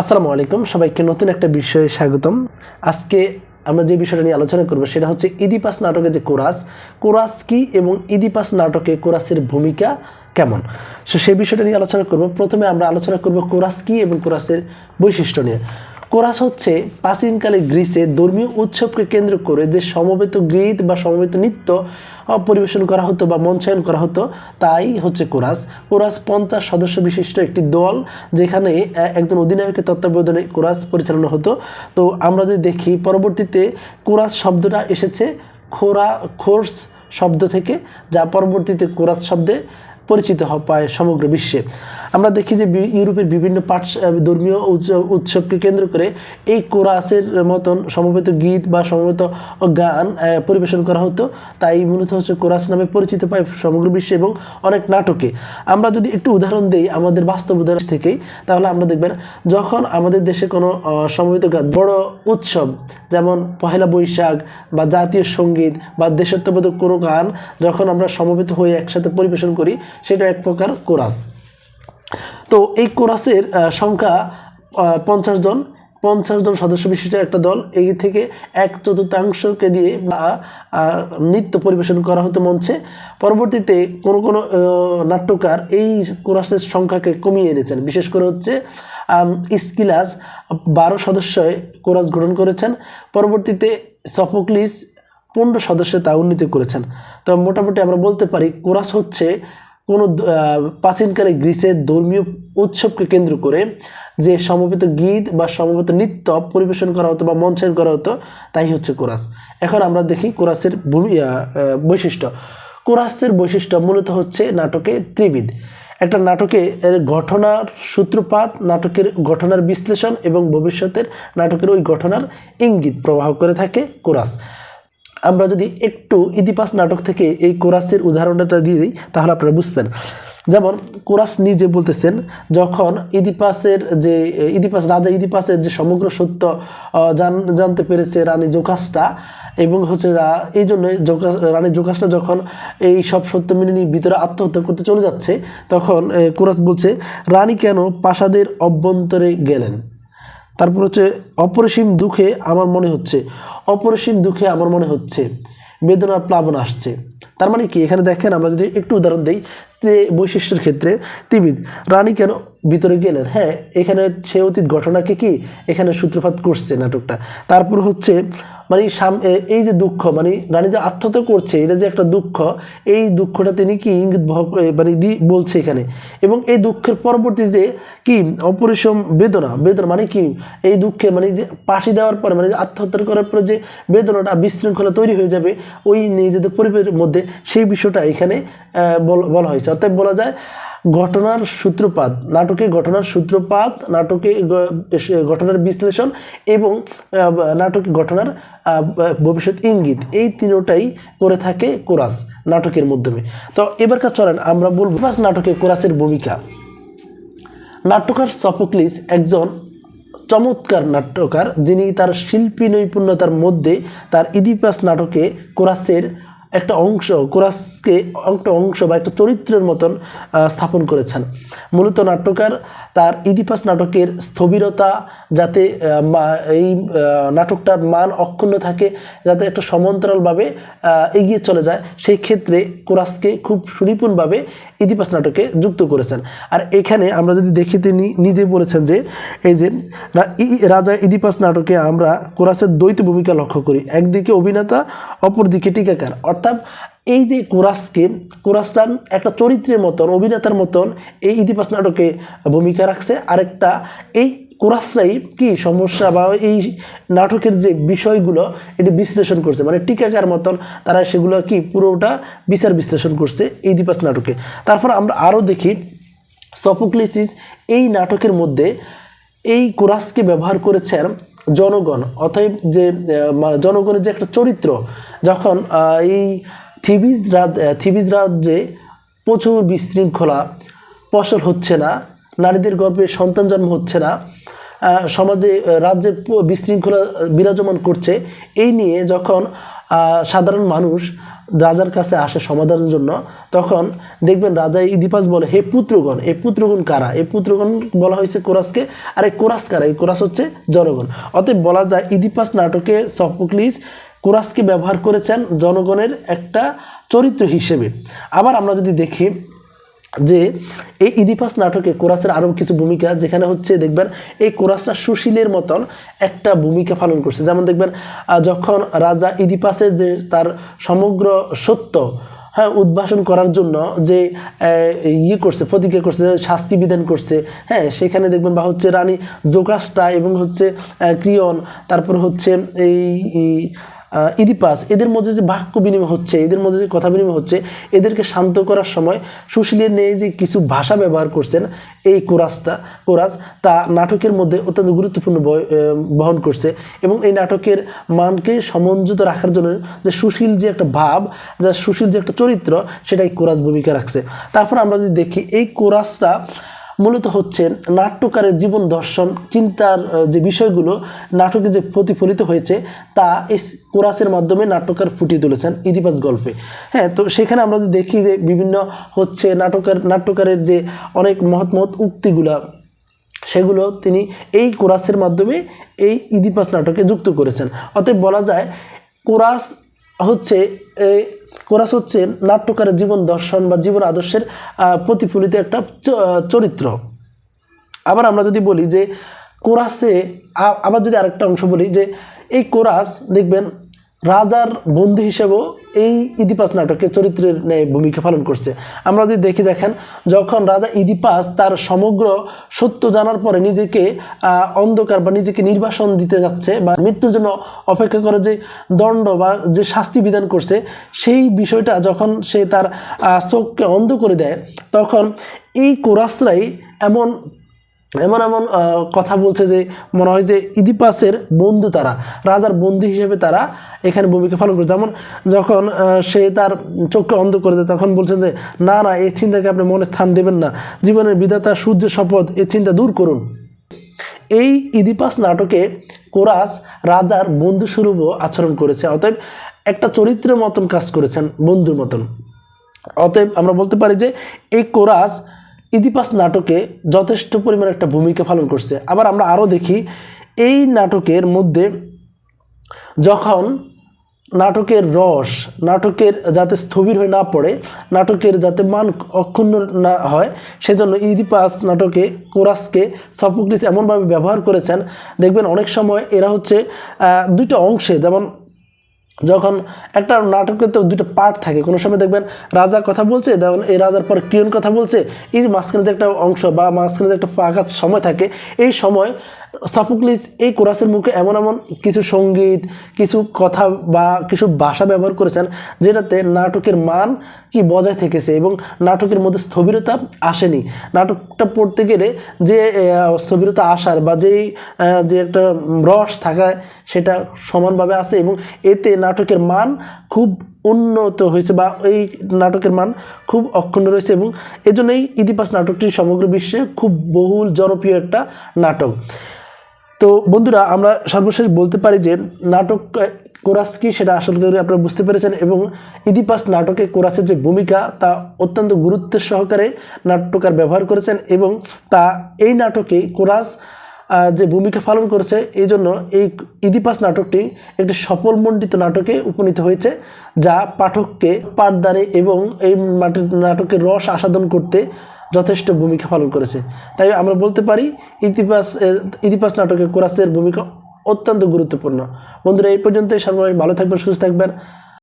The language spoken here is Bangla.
আসসালামু আলাইকুম, সবাইকে নতুন একটা বিষয়ে স্বাগতম। আজকে আমরা যে বিষয়টা নিয়ে আলোচনা করব সেটা হচ্ছে ইদিপাস নাটকে যে কোরাস কোরাস কি এবং ইদিপাস নাটকে কোরাসের ভূমিকা কেমন? সো সেই বিষয়টা নিয়ে আলোচনা করব। প্রথমে আমরা আলোচনা করব কোরাস কি এবং কোরাসের বৈশিষ্ট্য নিয়ে। কোরাস হচ্ছে প্রাচীনকালে গ্রিসে ধর্মীয় উৎসবকে কেন্দ্র করে যে সমবেত গীত বা সমবেত নৃত্য পরিবেশন করা হতো বা মঞ্চায়ন করা হতো, তাই হচ্ছে কোরাস। কোরাস পঞ্চাশ সদস্য বিশিষ্ট একটি দল যেখানে একজন অধিনায়কের তত্ত্বাবধানে কোরাস পরিচালনা হতো। তো আমরা যদি দেখি, পরবর্তীতে কোরাস শব্দটা এসেছে খোরা খোর্স শব্দ থেকে, যা পরবর্তীতে কোরাস শব্দে পরিচিত পায় সমগ্র বিশ্বে। আমরা দেখি যে ইউরোপের বিভিন্ন পাঠ ধর্মীয় উৎসব- উৎসবকে কেন্দ্র করে এই কোরাসের মতন সমবেত গীত বা সমবেত গান পরিবেশন করা হতো। তাই মূলত হচ্ছে কোরাস নামে পরিচিত পায় সমগ্র বিশ্বে এবং অনেক নাটকে। আমরা যদি একটু উদাহরণ দেই আমাদের বাস্তব উদাহরণ থেকেই, তাহলে আমরা দেখবেন যখন আমাদের দেশে কোনো সমবেত গান, বড় উৎসব, যেমন পহেলা বৈশাখ বা জাতীয় সংগীত বা দেশাত্মবোধক কোনো গান, যখন আমরা সমবেত হয়ে একসাথে পরিবেশন করি সেটা এক প্রকার কোরাস। তো এই কোরাসের সংখ্যা পঞ্চাশ জন। পঞ্চাশ জন সদস্য বিশিষ্ট একটা দল। এই থেকে এক চতুর্থাংশকে দিয়ে বা নৃত্য পরিবেশন করা হতো মঞ্চে। পরবর্তীতে কোনো কোনো নাট্যকার এই কোরাসের সংখ্যাকে কমিয়ে এনেছেন। বিশেষ করে হচ্ছে আম, ইস্কিলাস বারো সদস্যই কোরাস গঠন করেছেন। পরবর্তীতে সফোক্লিস পনেরো সদস্য তা উন্নীত করেছেন। তো মোটামুটি আমরা বলতে পারি কোরাস হচ্ছে প্রাচীনকালে গ্রিসের ধর্মীয় উৎসবকে কেন্দ্র করে যে সমবেত গীত বা সমবেত নৃত্য পরিবেশন করা হতো বা মঞ্চায়ন করা হতো, তাই হচ্ছে কোরাস। এখন আমরা দেখি কোরাসের বৈশিষ্ট্য। কোরাসের বৈশিষ্ট্য মূলত হচ্ছে নাটকে ত্রিবিধ। একটা নাটকে ঘটনার সূত্রপাত, নাটকের ঘটনার বিশ্লেষণ এবং ভবিষ্যতের নাটকের ওই ঘটনার ইঙ্গিত প্রবাহ করে থাকে কোরাস। আমরা যদি একটু ইতিপাস নাটক থেকে এই কোরাসের উদাহরণটা দিয়ে দিই, তাহলে আপনারা বুঝবেন যেমন কোরাস নিজে বলতেছেন, যখন ইতিপাসের যে ইতিপাস রাজা ইতিপাসের যে সমগ্র সত্য জান- জানতে পেরেছে রানী জোকাসটা, এবং হচ্ছে এই জন্য জোকা- রানী জোকাসটা যখন এই সব সত্য মেনে নিয়ে ভিতরে আত্মহত্যা করতে চলে যাচ্ছে, তখন কোরাস বলছে, রানী কেন প্রাসাদের অভ্যন্তরে গেলেন? তারপর হচ্ছে, অপরিসীম দুঃখে আমার মনে হচ্ছে, অপরিসীম দুঃখে আমার মনে হচ্ছে, বেদনা প্লাবন আসছে। তার মানে কি? এখানে দেখেন, আমরা যদি একটু উদাহরণ দিই যে বৈশিষ্ট্যের ক্ষেত্রে তিবিদ রানী কেন ভিতরে গেলেন? হ্যাঁ এখানে সে অতীত ঘটনাকে কি? এখানে সূত্রপাত করছে নাটকটা। তারপর হচ্ছে মানে এই যে দুঃখ মানে রানী যে আত্মহত্যা করছে, এটা যে একটা দুঃখ, এই দুঃখটা তিনি কি ইঙ্গিত মানে বলছে এখানে। এবং এই দুঃখের পরবর্তী যে কি, অপরিসম বেদনা বেদনা মানে কি? এই দুঃখে মানে যে পাশি দেওয়ার পরে মানে যে আত্মহত্যা করার পরে যে বেদনাটা বিশৃঙ্খলা তৈরি হয়ে যাবে, ওই নিজেদের পরিবারের মধ্যে সেই বিষয়টা এখানে বলা হয়েছে। অর্থাৎ বলা যায় ঘটনার সূত্রপাত, নাটকে ঘটনার সূত্রপাত, নাটকে ঘটনার বিশ্লেষণ এবং নাটকে ঘটনার ভবিষ্যৎ ইঙ্গিত, এই তিনটাই করে থাকে কোরাস নাটকের মাধ্যমে। তো এবার এবারকার চলেন, আমরা বলব নাটকে কোরাসের ভূমিকা। নাট্যকার সফোক্লিস একজন চমৎকার নাট্যকার, যিনি তার শিল্পী নৈপুণ্যতার মধ্যে তার ইদিপাস নাটকে কোরাসের একটা অংশ, কোরাসকে একটা অংশ বা একটা চরিত্রের মতন স্থাপন করেছেন। মূলত নাট্যকার তার ইদিপাস নাটকের স্থবিরতা যাতে এই নাটকটার মান অক্ষুণ্ণ থাকে, যাতে একটা সমান্তরালভাবে এগিয়ে চলে যায়, সেই ক্ষেত্রে কোরাসকে খুব সুনিপুণভাবে ইদিপাস নাটকে যুক্ত করেছেন। আর এখানে আমরা যদি দেখি তিনি নিজে বলেছেন যে, এই যে রাজা ইদিপাস নাটকে আমরা কোরাসের দ্বৈত ভূমিকা লক্ষ্য করি। একদিকে অভিনেতা, অপরদিকে টিকাকার। অর্থাৎ এই যে কোরাসকে, কোরাসটা একটা চরিত্রের মতন, অভিনেতার মতন এই ইতিপাস নাটকে ভূমিকা রাখছে। আরেকটা, এই কোরাসরাই কি সমস্যা বা এই নাটকের যে বিষয়গুলো, এটি বিশ্লেষণ করছে। মানে টিকাকার মতন তারা সেগুলো কি পুরোটা বিচার বিশ্লেষণ করছে এই দ্বিপাস নাটকে। তারপর আমরা আরও দেখি, সফোক্লিসিস এই নাটকের মধ্যে এই কোরাসকে ব্যবহার করেছেন জনগণ, অতএব যে জনগণের যে একটা চরিত্র, যখন এই থিবিজ রাজ থিবিজ রাজ্যে প্রচুর বিশৃঙ্খলা, ফসল হচ্ছে না নারীদের গর্ভে সন্তান জন্ম হচ্ছে না। সমাজে রাজ্যে বিশৃঙ্খলা বিরাজমান করছে। এই নিয়ে যখন সাধারণ মানুষ রাজার কাছে আসে সমাধানের জন্য, তখন দেখবেন রাজা ইদিপাস বলে, হে পুত্রগণ, এ পুত্রগণ কারা? এ পুত্রগণ বলা হয়েছে কোরাসকে। আর এই কোরাস কারা? এই কোরাস হচ্ছে জনগণ। অতএব বলা যায়, ইদিপাস নাটকে সফোক্লিস কোরাসকে ব্যবহার করেছেন জনগণের একটা চরিত্র হিসেবে। আবার আমরা যদি দেখি যে এই ইদিপাস নাটকে কোরাসের আরও কিছু ভূমিকা, যেখানে হচ্ছে দেখবেন এই কোরাসরা সুশীলের মতন একটা ভূমিকা পালন করছে। যেমন দেখবেন যখন রাজা ইদিপাসের যে তার সমগ্র সত্য হ্যাঁ উদ্ভাসন করার জন্য যে ইয়ে করছে, প্রতিজ্ঞা করছে, শাস্তি বিধান করছে হ্যাঁ সেখানে দেখবেন বা হচ্ছে রানী জোকাসটা এবং হচ্ছে ক্রিয়ন, তারপর হচ্ছে এই ইদিপাস এদের মধ্যে যে বাক্য বিনিময় হচ্ছে, এদের মধ্যে যে কথা বিনিময় হচ্ছে, এদেরকে শান্ত করার সময় সুশীলের নিয়ে যে কিছু ভাষা ব্যবহার করছেন, এই কোরাসটা, কোরাস তা নাটকের মধ্যে অত্যন্ত গুরুত্বপূর্ণ বহন করছে এবং এই নাটকের মানকে সমঞ্জিত রাখার জন্য যে সুশীল যে একটা ভাব, যা সুশীল যে একটা চরিত্র, সেটাই কোরাস ভূমিকা রাখছে। তারপর আমরা যদি দেখি, এই কোরাসটা মূলত হচ্ছে নাট্যকারের জীবন দর্শন, চিন্তার যে বিষয়গুলো নাটকে যে প্রতিফলিত হয়েছে, তা এই কোরাসের মাধ্যমে নাট্যকার ফুটিয়ে তুলেছেন ইদিপাস গল্পে। হ্যাঁ তো সেখানে আমরা যদি দেখি যে বিভিন্ন হচ্ছে নাটকের, নাট্যকারের যে অনেক মহৎ মহৎ উক্তিগুলা, সেগুলো তিনি এই কোরাসের মাধ্যমে এই ইদিপাস নাটকে যুক্ত করেছেন। অতএব বলা যায় কোরাস হচ্ছে কোরাস হচ্ছে নাট্যকারের জীবন দর্শন বা জীবন আদর্শের প্রতিফলিত একটা চরিত্র। আবার আমরা যদি বলি যে কোরাসে আবার যদি আরেকটা অংশ বলি যে এই কোরাস, দেখবেন রাজার বন্ধু হিসেবেও এই ইদিপাস নাটকে চরিত্রের ন্যায় ভূমিকা পালন করছে। আমরা যদি দেখি, দেখেন, যখন রাজা ইদিপাস তার সমগ্র সত্য জানার পরে নিজেকে অন্ধকার বা নিজেকে নির্বাসন দিতে যাচ্ছে বা মৃত্যুর জন্য অপেক্ষা করে যে দণ্ড বা যে শাস্তি বিধান করছে, সেই বিষয়টা যখন সে তার চোখকে অন্ধ করে দেয়, তখন এই কোরাসরাই এমন এমন এমন কথা বলছে যে, মনে হয় যে ইদিপাসের বন্ধু তারা, রাজার বন্ধু হিসেবে তারা এখানে ভূমিকা পালন করে। যেমন যখন সে তার চোখকে অন্ধ করে দেয়, তখন বলছেন যে, না না, এই চিন্তাকে আপনি মনে স্থান দেবেন না। জীবনের বিধাতা, সূর্যের শপথ এই চিন্তা দূর করুন। এই ইদিপাস নাটকে কোরাস রাজার বন্ধু স্বরূপও আচরণ করেছে। অতএব একটা চরিত্রের মতন কাজ করেছেন, বন্ধুর মতন। অতএব আমরা বলতে পারি যে, এই কোরাস ইদিপাস নাটকে যথেষ্ট পরিমাণ একটা ভূমিকা পালন করছে। আবার আমরা আরও দেখি, এই নাটকের মধ্যে যখন নাটকের রস, নাটকের যাতে স্থবির হয়ে না পড়ে, নাটকের যাতে মান অক্ষুণ্ণ না হয়, সেজন্য ইদিপাস নাটকে কোরাসকে সফোক্লিস এমনভাবে ব্যবহার করেছেন। দেখবেন অনেক সময় এরা হচ্ছে দুইটা অংশে, যেমন যখন একটা নাটকে তো দুটো পার্ট থাকে, কোনো সময় দেখবেন রাজা কথা বলছে যেমন এই রাজার পর ক্রিয়ন কথা বলছে, এই যে মাঝখানে যে একটা অংশ বা মাঝখানে যে একটা ফাঁকা সময় থাকে, এই সময় সাফুকলিস এই কোরাসের মুখে এমন এমন কিছু সংগীত, কিছু কথা বা কিছু ভাষা ব্যবহার করেছেন যেটাতে নাটকের মান কি বজায় থেকেছে এবং নাটকের মধ্যে স্থবিরতা আসেনি। নাটকটা পড়তে গেলে যে স্থবিরতা আসার বা যেই যে একটা রস থাকায় সেটা সমানভাবে আছে এবং এতে নাটকের মান খুব উন্নত হয়েছে বা এই নাটকের মান খুব অক্ষুণ্ণ রয়েছে এবং এজন্যই ইদিপাস নাটকটি সমগ্র বিশ্বে খুব বহুল জনপ্রিয় একটা নাটক। তো বন্ধুরা, আমরা সর্বশেষ বলতে পারি যে নাটক কোরাস কি সেটা আসল করে আপনারা বুঝতে পেরেছেন এবং ইদিপাস নাটকে কোরাসের যে ভূমিকা, তা অত্যন্ত গুরুত্বের সহকারে নাট্যকার ব্যবহার করেছেন এবং তা এই নাটকে কোরাস যে ভূমিকা পালন করেছে, এই জন্য এই ইদিপাস নাটকটি একটি সফলমণ্ডিত নাটকে উপনীত হয়েছে, যা পাঠককে পাঠদারে এবং এই নাটক- নাটকের রস আস্বাদন করতে যথেষ্ট ভূমিকা পালন করেছে। তাই আমরা বলতে পারি ইতিপাস ইতিপাস নাটকে কোরাসের ভূমিকা অত্যন্ত গুরুত্বপূর্ণ। বন্ধুরা, এই পর্যন্তই। সর্বদাই ভালো থাকবেন, সুস্থ থাকবেন।